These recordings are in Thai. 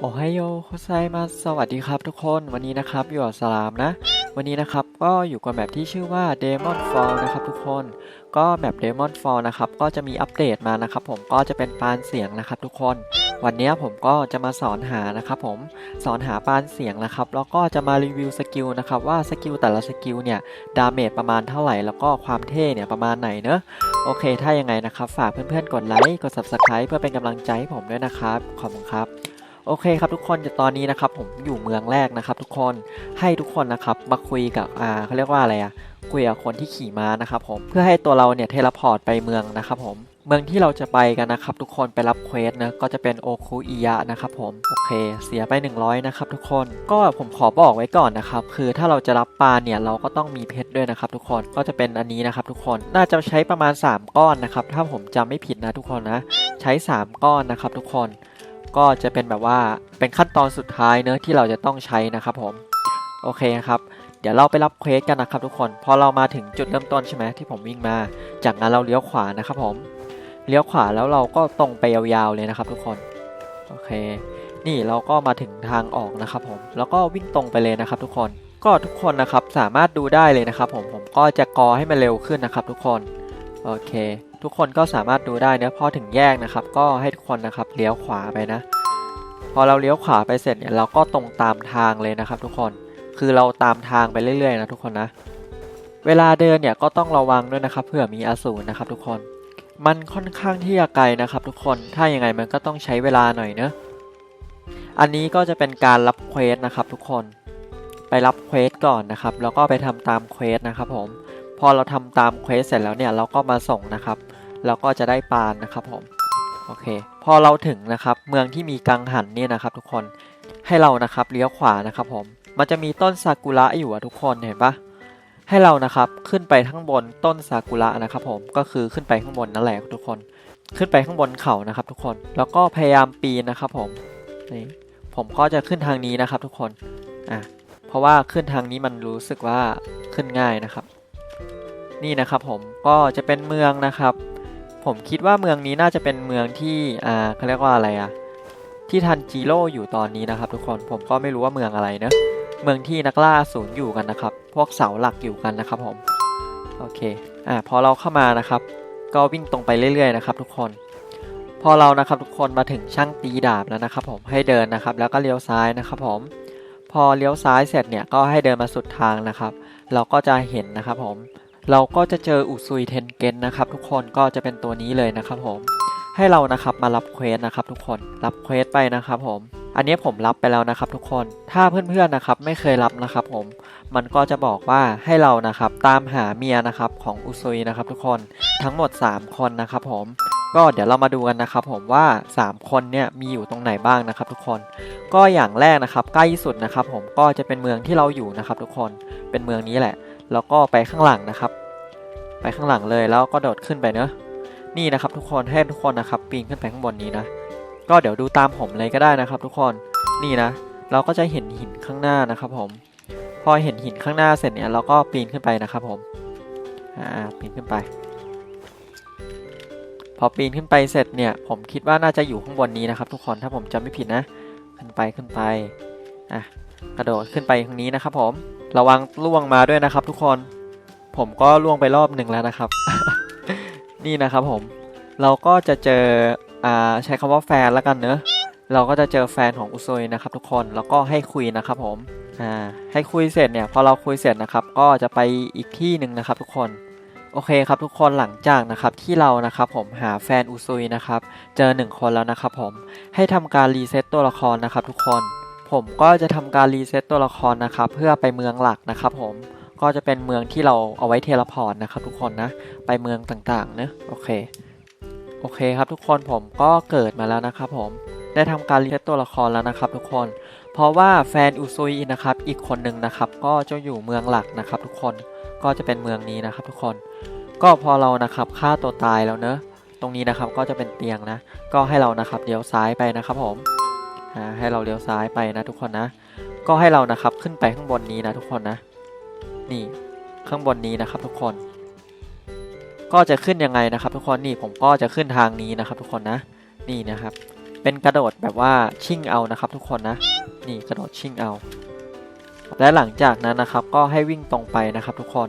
โอไฮโอโคไซมาสวัสดีครับทุกคนวันนี้นะครับอยู่กับสลามนะ วันนี้นะครับก็อยู่กับแมปที่ชื่อว่า Demon Fall นะครับทุกคนก็แมป Demon Fall นะครับก็จะมีอัปเดตมานะครับผมก็จะเป็นปานเสียงนะครับทุกคน วันนี้ผมก็จะมาสอนหานะครับผมสอนหาปานเสียงนะครับแล้วก็จะมารีวิวสกิลนะครับว่าสกิลแต่ละสกิลเนี่ยดาเมจประมาณเท่าไหร่แล้วก็ความเท่เนี่ยประมาณไหนเนอะโอเค ถ้ายังไงนะครับฝากเพื่อนๆกดไลค์กด Subscribe เพื่อเป็นกำลังใจให้ผมด้วยนะครับขอบคุณครับ โอเคครับทุกคนตอนนี้นะครับผมอยู่เมืองแรกนะครับ ทุกคนให้ทุกคนนะครับมาคุยกับอ่าเขาเรียกว่าอะไรอะคุยกับคนที่ขี่ม้านะครับผมเพื่อให้ตัวเราเนี่ยเทเลพอร์ตไปเมืองนะครับผมเมืองที่เราจะไปกันนะครับ ทุกคนไปรับเควสนะก็จะเป็นโอคุอิยะนะครับผมโอเค เสียไป 100 นะครับ ทุกคนก็ผมขอบอกไว้ก่อนนะครับ คือถ้าเราจะรับปลาเนี่ยเราก็ต้องมีเพชรด้วยนะครับ ทุกคนก็จะเป็นอันนี้นะครับ ทุกคนน่าจะใช้ประมาณ 3 ก้อนนะครับ ถ้าผมจำไม่ผิดนะทุกคนนะ ใช้ 3 ก้อนนะครับ ทุกคน ก็จะเป็นแบบว่าเป็นขั้นตอนสุดท้ายเนอะที่เราจะต้องใช้นะครับผมโอเคครับเดี๋ยวเราไปรับเควสกันนะครับทุกคนพอเรามาถึงจุดเริ่มต้นใช่ไหมที่ผมวิ่งมา จากนั้นเราเลี้ยวขวานะครับผมเลี้ยวขวาแล้วเราก็ตรงไปยาวๆเลยนะครับทุกคนโอเค นี่เราก็มาถึงทางออกนะครับผมแล้วก็วิ่งตรงไปเลยนะครับทุกคนก็ทุกคนนะครับสามารถดูได้เลยนะครับผมผมก็จะกอให้มันเร็วขึ้นนะครับทุกคนโอเค ทุกคนก็สามารถดูได้นะพอถึงแยกนะครับ ก็ให้ทุกคนนะครับเลี้ยวขวาไปนะ พอเราเลี้ยวขวาไปเสร็จเนี่ยเราก็ตรงตามทางเลยนะครับ ทุกคนคือเราตามทางไปเรื่อยๆนะทุกคนนะ เวลาเดินเนี่ยก็ต้องระวังด้วยนะครับเผื่อมีอสูรนะครับ ทุกคนมันค่อนข้างที่จะไกลนะครับ ทุกคนถ้ายังไงมันก็ต้องใช้เวลาหน่อยเนอะอันนี้ก็จะเป็นการรับเควสนะครับทุกคนไปรับเควสก่อนนะครับแล้วก็ไปทำตามเควสนะครับผมพอเราทำตามเควสเสร็จแล้วเนี่ยเราก็มาส่งนะครับ แล้วก็จะได้ปานนะครับผมโอเค พอเราถึงนะครับเมืองที่มีกังหันเนี่ยนะครับ ทุกคนให้เรานะครับเลี้ยวขวานะครับผมมันจะมีต้นซากุระอยู่อะทุกคนเห็นปะให้เรานะครับขึ้นไปข้างบนต้นซากุระนะครับผมก็คือขึ้นไปข้างบนนั่นแหละทุกคน ขึ้นไปข้างบนเขานะครับ ทุกคนแล้วก็พยายามปีนนะครับผมนี่ผมก็จะขึ้นทางนี้นะครับ ทุกคนอะเพราะว่าขึ้นทางนี้มันรู้สึกว่าขึ้นง่ายนะครับ นี่นะครับผมก็จะเป็นเมืองนะครับ ผมคิดว่าเมืองนี้น่าจะเป็นเมืองที่อ่าเขาเรียกว่าอะไรอะที่ทันจิโร่อยู่ตอนนี้นะครับ ทุกคนผมก็ไม่รู้ว่าเมืองอะไรเนอะเมืองที่นักล่าศูนย์อยู่กันนะครับ พวกเสาหลักอยู่กันนะครับผมโอเคอ่าพอเราเข้ามานะครับ ก็วิ่งตรงไปเรื่อยๆนะครับ ทุกคนพอเรานะครับทุกคนมาถึงช่างตีดาบแล้วนะครับ ผมให้เดินนะครับ แล้วก็เลี้ยวซ้ายนะครับ ผม พอเลี้ยวซ้ายเสร็จเนี่ยก็ให้เดินมาสุดทางนะครับ เราก็จะเห็นนะครับ ผม เราก็จะเจออุซุยเทนเกนนะครับทุกคนก็จะเป็นตัวนี้เลยนะครับผม ให้เรานะครับมารับเควสนะครับทุกคนรับเควสไปนะครับผม อันนี้ผมรับไปแล้วนะครับทุกคน ถ้าเพื่อนๆนะครับไม่เคยรับนะครับผม มันก็จะบอกว่าให้เรานะครับตามหาเมียนะครับของอุซุยนะครับทุกคนทั้งหมด 3 คนนะครับผมก็เดี๋ยวเรามาดูกันนะครับผมว่า 3 คนเนี่ยมีอยู่ตรงไหนบ้างนะครับทุกคน ก็อย่างแรกนะครับใกล้สุดนะครับผมก็จะเป็นเมืองที่เราอยู่นะครับทุกคนเป็นเมืองนี้แหละ แล้วก็ไปข้างหลังนะครับ ไปข้างหลังเลยแล้วก็โดดขึ้นไปเนอะนี่นะครับทุกคนให้ทุกคนนะครับปีนขึ้นไปข้างบนนี้นะ ก็เดี๋ยวดูตามผมเลยก็ได้นะครับ ทุกคนนี่นะ เราก็จะเห็นหินข้างหน้านะครับ ผม พอเห็นหินข้างหน้าเสร็จเนี่ยเราก็ปีนขึ้นไปนะครับ ผมอ่าปีนขึ้นไป พอปีนขึ้นไปเสร็จเนี่ย ผมคิดว่าน่าจะอยู่ข้างบนนี้นะครับ ทุกคนถ้าผมจำไม่ผิดนะ ขึ้นไปขึ้นไปอะกระโดดขึ้นไปทางนี้นะครับ ผม ระวังล่วงมาด้วยนะครับ ทุกคน ผมก็ล่วงไปรอบหนึ่งแล้วนะครับ นี่นะครับผม เราก็จะเจออ่าใช้คำว่าแฟนแล้วกันเนอะเราก็จะเจอแฟนของอุซุยนะครับ ทุกคน แล้วก็ให้คุยนะครับผม อ่า ให้คุยเสร็จเนี่ย พอเราคุยเสร็จนะครับ ก็จะไปอีกที่หนึ่งนะครับ ทุกคน โอเคครับทุกคนหลังจากนะครับที่เรานะครับผมหาแฟนอุซุยนะครับ เจอหนึ่งคนแล้วนะครับผม ให้ทำการรีเซ็ตตัวละครนะครับ ทุกคน ผมก็จะทำการรีเซ็ตตัวละครนะครับ เพื่อไปเมืองหลักนะครับ ผมก็จะเป็นเมืองที่เราเอาไว้เทเลพอร์ตนะครับ ทุกคนนะไปเมืองต่างๆเนะโอเคโอเคครับทุกคนผมก็เกิดมาแล้วนะครับ ผมได้ทำการรีเซ็ตตัวละครแล้วนะครับ ทุกคนเพราะว่าแฟนอุซุยนะครับอีกคนหนึ่งนะครับ ก็จะอยู่เมืองหลักนะครับ ทุกคนก็จะเป็นเมืองนี้นะครับ ทุกคนก็พอเรานะครับฆ่าตัวตายแล้วเนอะตรงนี้นะครับก็จะเป็นเตียงนะ ก็ให้เรานะครับเลี้ยวซ้ายไปนะครับผม อ่าให้เราเลี้ยวซ้ายไปนะทุกคนนะ ก็ให้เรานะครับขึ้นไปข้างบนนี้นะทุกคนนะ นี่ข้างบนนี้นะครับทุกคน ก็จะขึ้นยังไงนะครับ ทุกคนนี่ผมก็จะขึ้นทางนี้นะครับทุกคนนะ นี่นะครับ เป็นกระโดดแบบว่าชิ่งเอานะครับ ทุกคนนะ นี่กระโดดชิ่งเอา และหลังจากนั้นนะครับ ก็ให้วิ่งตรงไปนะครับ ทุกคน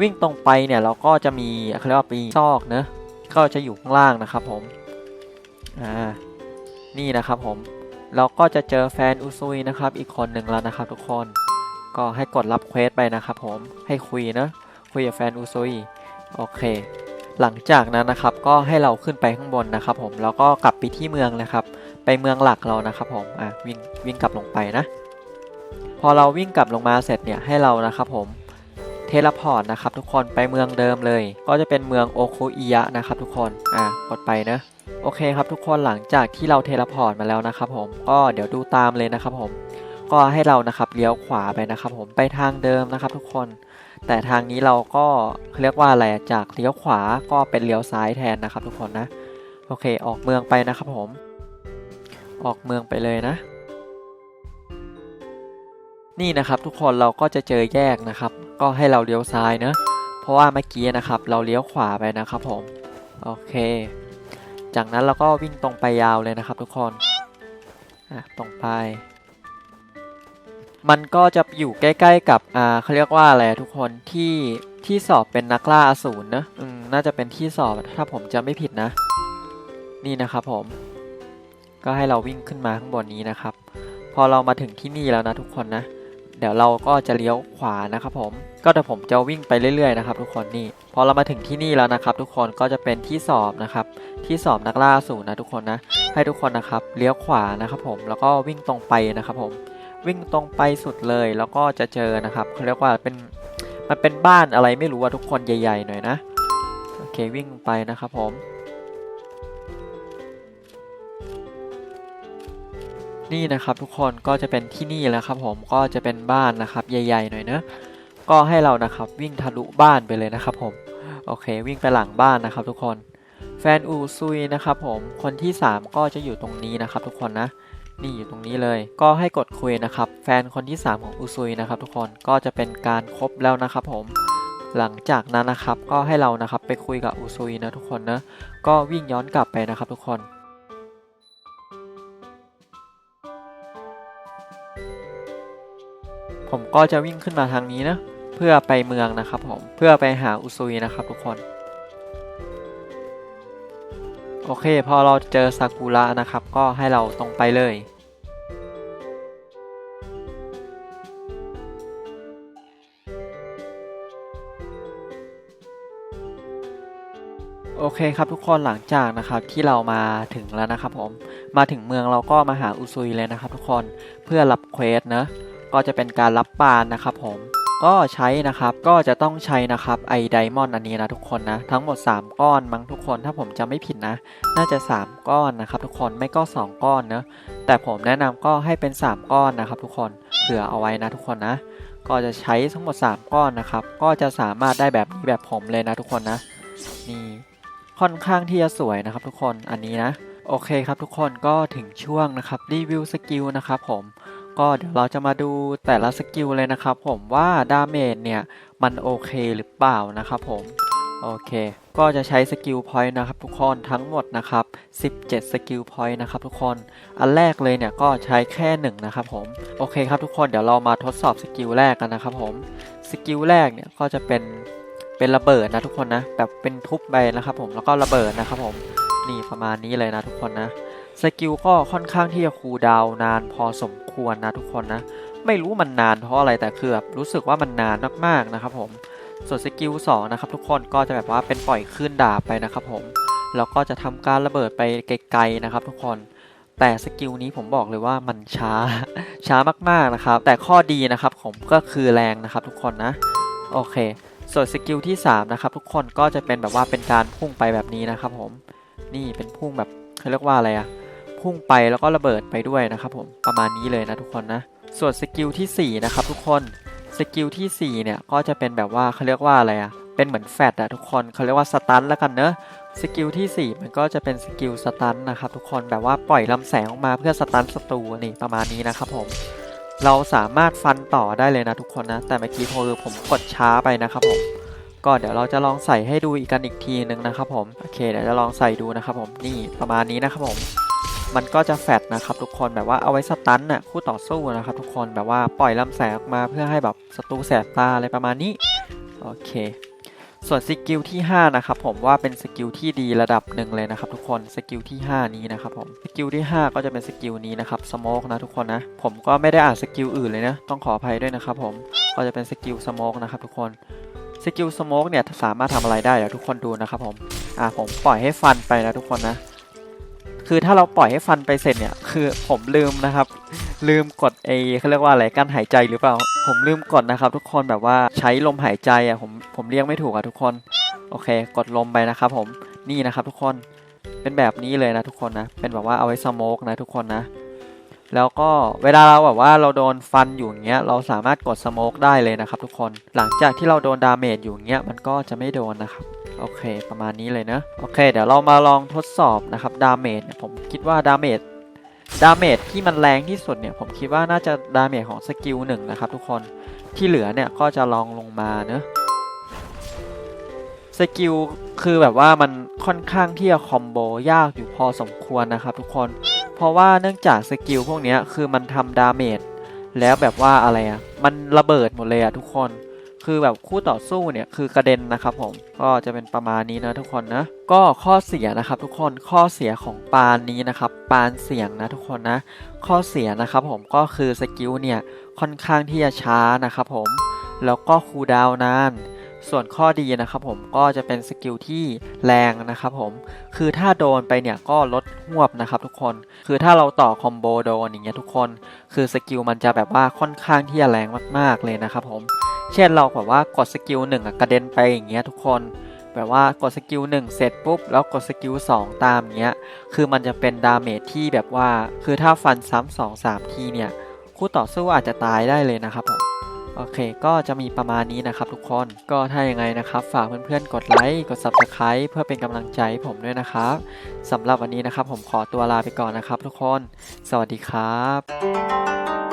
วิ่งตรงไปเนี่ยเราก็จะมีเขาเรียกว่าปีซอกเนอะก็จะอยู่ข้างล่างนะครับผม อ่า นี่นะครับผม เราก็จะเจอแฟนอุซุยนะครับ อีกคนหนึ่งแล้วนะครับทุกคน ก็ให้กดรับเควสไปนะครับผม ให้คุยนะคุยกับแฟนอุซุย โอเค หลังจากนั้นนะครับก็ให้เราขึ้นไปข้างบนนะครับผม แล้วก็กลับไปที่เมืองเลยครับ ไปเมืองหลักเรานะครับผม อะวิ่งวิ่งกลับลงไปนะ พอเราวิ่งกลับลงมาเสร็จเนี่ยให้เรานะครับผมเทเลพอร์ตนะครับทุกคนไปเมืองเดิมเลย ก็จะเป็นเมืองโอโคอิยะนะครับทุกคน อะกดไปนะ โอเคครับทุกคนหลังจากที่เราเทเลพอร์ตมาแล้วนะครับผมก็เดี๋ยวดูตามเลยนะครับผมก็ให้เรานะครับเลี้ยวขวาไปนะครับผมไปทางเดิมนะครับทุกคน แต่ทางนี้เราก็เรียกว่าอะไรจากเลี้ยวขวาก็เป็นเลี้ยวซ้ายแทนนะครับทุกคนนะโอเคออกเมืองไปนะครับผม ออกเมืองไปเลยนะ นี่นะครับทุกคนเราก็จะเจอแยกนะครับ ก็ให้เราเลี้ยวซ้ายเนะเพราะว่าเมื่อกี้นะครับเราเลี้ยวขวาไปนะครับผมโอเค จากนั้นเราก็วิ่งตรงไปยาวเลยนะครับทุกคนอะตรงไป มันก็จะอยู่ใกล้ๆกับอ่าเขาเรียกว่าอะไรทุกคนที่ที่สอบเป็นนักล่าอสูรนะอืมน่าจะเป็นที่สอบถ้าผมจำไม่ผิดนะ นี่นะครับผม ก็ให้เราวิ่งขึ้นมาข้างบนนี้นะครับ พอเรามาถึงที่นี่แล้วนะทุกคนนะ เดี๋ยวเราก็จะเลี้ยวขวานะครับผม ก็เดี๋ยวผมจะวิ่งไปเรื่อยๆนะครับทุกคนนี่ พอเรามาถึงที่นี่แล้วนะครับ ทุกคนก็จะเป็นที่สอบนะครับ ที่สอบนักล่าสูรนะทุกคนนะ ให้ทุกคนนะครับเลี้ยวขวานะครับผม แล้วก็วิ่งตรงไปนะครับผม วิ่งตรงไปสุดเลย แล้วก็จะเจอนะครับเขาเรียกว่าเป็นมันเป็นบ้านอะไรไม่รู้ว่าทุกคนใหญ่ ๆ หน่อยนะ โอเควิ่งไปนะครับผม นี่นะครับทุกคนก็จะเป็นที่นี่แล้วครับผมก็จะเป็นบ้านนะครับใหญ่ ๆ หน่อยเนะก็ให้เรานะครับวิ่งทะลุบ้านไปเลยนะครับผมโอเค วิ่งไปหลังบ้านนะครับทุกคนแฟนอูซุยนะครับผมคนที่ 3 ก็จะอยู่ตรงนี้นะครับทุกคนนะนี่อยู่ตรงนี้เลย ก็ให้กดคุยนะครับ แฟนคนที่ 3 ของอุซุยนะครับทุกคนก็จะเป็นการครบแล้วนะครับผมหลังจากนั้นนะครับก็ให้เรานะครับไปคุยกับอุซุยนะทุกคนนะก็วิ่งย้อนกลับไปนะครับทุกคน ผมก็จะวิ่งขึ้นมาทางนี้นะ เพื่อไปเมืองนะครับผม เพื่อไปหาอุซุยนะครับทุกคน โอเค พอเราเจอซากุระนะครับ ก็ให้เราตรงไปเลยโอเคครับทุกคนหลังจากนะครับที่เรามาถึงแล้วนะครับผมมาถึงเมืองเราก็มาหาอุซุยเลยนะครับทุกคนเพื่อรับเควสนะ ก็จะเป็นการรับปานนะครับผมก็ใช้นะครับก็จะต้องใช้นะครับไอไดมอนด์อันนี้นะทุกคนนะ ทั้งหมด 3 ก้อนมั้งทุกคนถ้าผมจำไม่ผิดนะ น่าจะ 3 ก้อนนะครับ ทุกคนไม่ก็ 2 ก้อนเนอะแต่ผมแนะนำก็ให้เป็น 3 ก้อนนะครับ ทุกคนเผื่อเอาไว้นะทุกคนนะ ก็จะใช้ทั้งหมด 3 ก้อนนะครับ ก็จะสามารถได้แบบนี้แบบผมเลยนะทุกคนนะนี่ค่อนข้างที่จะสวยนะครับ ทุกคนอันนี้นะ โอเคครับทุกคนก็ถึงช่วงนะครับรีวิวสกิลนะครับผม ก็เดี๋ยวเราจะมาดูแต่ละสกิลเลยนะครับผมว่าดาเมจเนี่ย มันโอเคหรือเปล่านะครับผม โอเค ก็จะใช้สกิลพอยต์นะครับทุกคนทั้งหมดนะครับ 17 สกิลพอยต์นะครับทุกคน อันแรกเลยเนี่ยก็ใช้แค่หนึ่งนะครับผม โอเคครับทุกคนเดี๋ยวเรามาทดสอบสกิลแรกกันนะครับผม สกิลแรกเนี่ยก็จะเป็นเป็นระเบิดนะทุกคนนะแบบเป็นทุบไปนะครับผมแล้วก็ระเบิดนะครับผมนี่ประมาณนี้เลยนะทุกคนนะ สกิลก็ค่อนข้างที่จะคูลดาวนานพอสมควรนะทุกคนนะ ไม่รู้มันนานเพราะอะไรแต่คือแบบรู้สึกว่ามันนานมากๆนะครับผม ส่วนสกิล2นะครับทุกคนก็จะแบบว่าเป็นปล่อยคลื่นดาบไปนะครับผมแล้วก็จะทำการระเบิดไปไกลๆนะครับ ทุกคนแต่สกิลนี้ผมบอกเลยว่ามันช้าช้ามากๆนะครับ แต่ข้อดีนะครับผมก็คือแรงนะครับทุกคนนะโอเค ส่วนสกิลที่3นะครับทุกคนก็จะเป็นแบบว่าเป็นการพุ่งไปแบบนี้นะครับผมนี่เป็นพุ่งแบบเขาเรียกว่าอะไรอะ พุ่งไปแล้วก็ระเบิดไปด้วยนะครับผมประมาณนี้เลยนะทุกคนนะ ส่วนสกิลที่4นะครับทุกคนสกิลที่4เนี่ยก็จะเป็นแบบว่าเขาเรียกว่าอะไรอะเป็นเหมือนแฟดอะทุกคนเขาเรียกว่าสตันแล้วกันเนอะสกิลที่ 4 มันก็จะเป็นสกิลสตันนะครับทุกคนแบบว่าปล่อยลำแสงออกมาเพื่อสตันศัตรูนี่ประมาณนี้นะครับผมเราสามารถฟันต่อได้เลยนะทุกคนนะ แต่เมื่อกี้พอผมกดช้าไปนะครับผมก็เดี๋ยวเราจะลองใส่ให้ดูอีกกันอีกทีนึงนะครับผมโอเคเดี๋ยวจะลองใส่ดูนะครับผมนี่ประมาณนี้นะครับผม มันก็จะแฟดนะครับทุกคนแบบว่าเอาไว้สตันน่ะคู่ต่อสู้นะครับทุกคนแบบว่าปล่อยลำแสงออกมาเพื่อให้แบบศัตรูแสบตาอะไรประมาณนี้โอเค ส่วนสกิลที่ 5 นะครับผมว่าเป็นสกิลที่ดีระดับหนึ่งเลยนะครับทุกคนสกิลที่ 5 นี้นะครับผมสกิลที่ 5 ก็จะเป็นสกิลนี้นะครับสโมกนะทุกคนนะผมก็ไม่ได้อ่านสกิลอื่นเลยนะต้องขออภัยด้วยนะครับผมก็จะเป็นสกิลสโมกนะครับทุกคนสกิลสโมกเนี่ยสามารถทำอะไรได้เดี๋ยวทุกคนดูนะครับผมอ่าผมปล่อยให้ฟันไปนะทุกคนนะ คือถ้าเราปล่อยให้ฟันไปเสร็จเนี่ย คือผมลืมนะครับ ลืมกดไอเขาเรียกว่าอะไรกั้นหายใจหรือเปล่า ผมลืมกดนะครับ ทุกคนแบบว่าใช้ลมหายใจอะผมผมเรียกไม่ถูกอะทุกคน โอเค กดลมไปนะครับ ผมนี่นะครับ ทุกคนเป็นแบบนี้เลยนะทุกคนนะเป็นแบบว่าเอาไว้สโมกนะทุกคนนะ แล้วก็เวลาเราแบบว่าเราโดนฟันอยู่อย่างเงี้ยเราสามารถกดสโมกได้เลยนะครับทุกคนหลังจากที่เราโดนดาเมจอยู่เงี้ยมันก็จะไม่โดนนะครับโอเค ประมาณนี้เลยนะโอเค เดี๋ยวเรามาลองทดสอบนะครับดาเมจเนี่ยผมคิดว่าดาเมจดาเมจที่มันแรงที่สุดเนี่ยผมคิดว่าน่าจะดาเมจของสกิลหนึ่งนะครับทุกคนที่เหลือเนี่ยก็จะลองลงมาเนอะสกิลคือแบบว่ามันค่อนข้างที่จะคอมโบยากอยู่พอสมควรนะครับทุกคน เพราะว่าเนื่องจากสกิลพวกนี้คือมันทำดาเมจแล้วแบบว่าอะไรอะมันระเบิดหมดเลยอะทุกคนคือแบบคู่ต่อสู้เนี่ยคือกระเด็นนะครับผมก็จะเป็นประมาณนี้นะทุกคนนะก็ข้อเสียนะครับทุกคนข้อเสียของปานนี้นะครับปานเสียงนะทุกคนนะข้อเสียนะครับผมก็คือสกิลเนี่ยค่อนข้างที่จะช้านะครับผมแล้วก็คูลดาวน์นาน ส่วนข้อดีนะครับผมก็จะเป็นสกิลที่แรงนะครับผมคือถ้าโดนไปเนี่ยก็ลดหวบนะครับทุกคน คือถ้าเราต่อคอมโบโดนอย่างเงี้ยทุกคน คือสกิลมันจะแบบว่าค่อนข้างที่จะแรงมากๆเลยนะครับผมเช่นเราแบบว่ากดสกิลหนึ่งกระเด็นไปอย่างเงี้ยทุกคนแบบว่ากดสกิลหนึ่งเสร็จปุ๊บแล้วกดสกิลสองตามเงี้ย คือมันจะเป็นดาเมจที่แบบว่า คือถ้าฟันซ้ำสองสามทีเนี่ย คู่ต่อสู้อาจจะตายได้เลยนะครับผม โอเค ก็จะมีประมาณนี้นะครับทุกคน ก็ถ้าอย่างไงนะครับ ฝากเพื่อนๆ กดไลค์ กด Subscribe เพื่อเป็นกำลังใจให้ผมด้วยนะครับสำหรับวันนี้นะครับผมขอตัวลาไปก่อนนะครับทุกคน สวัสดีครับ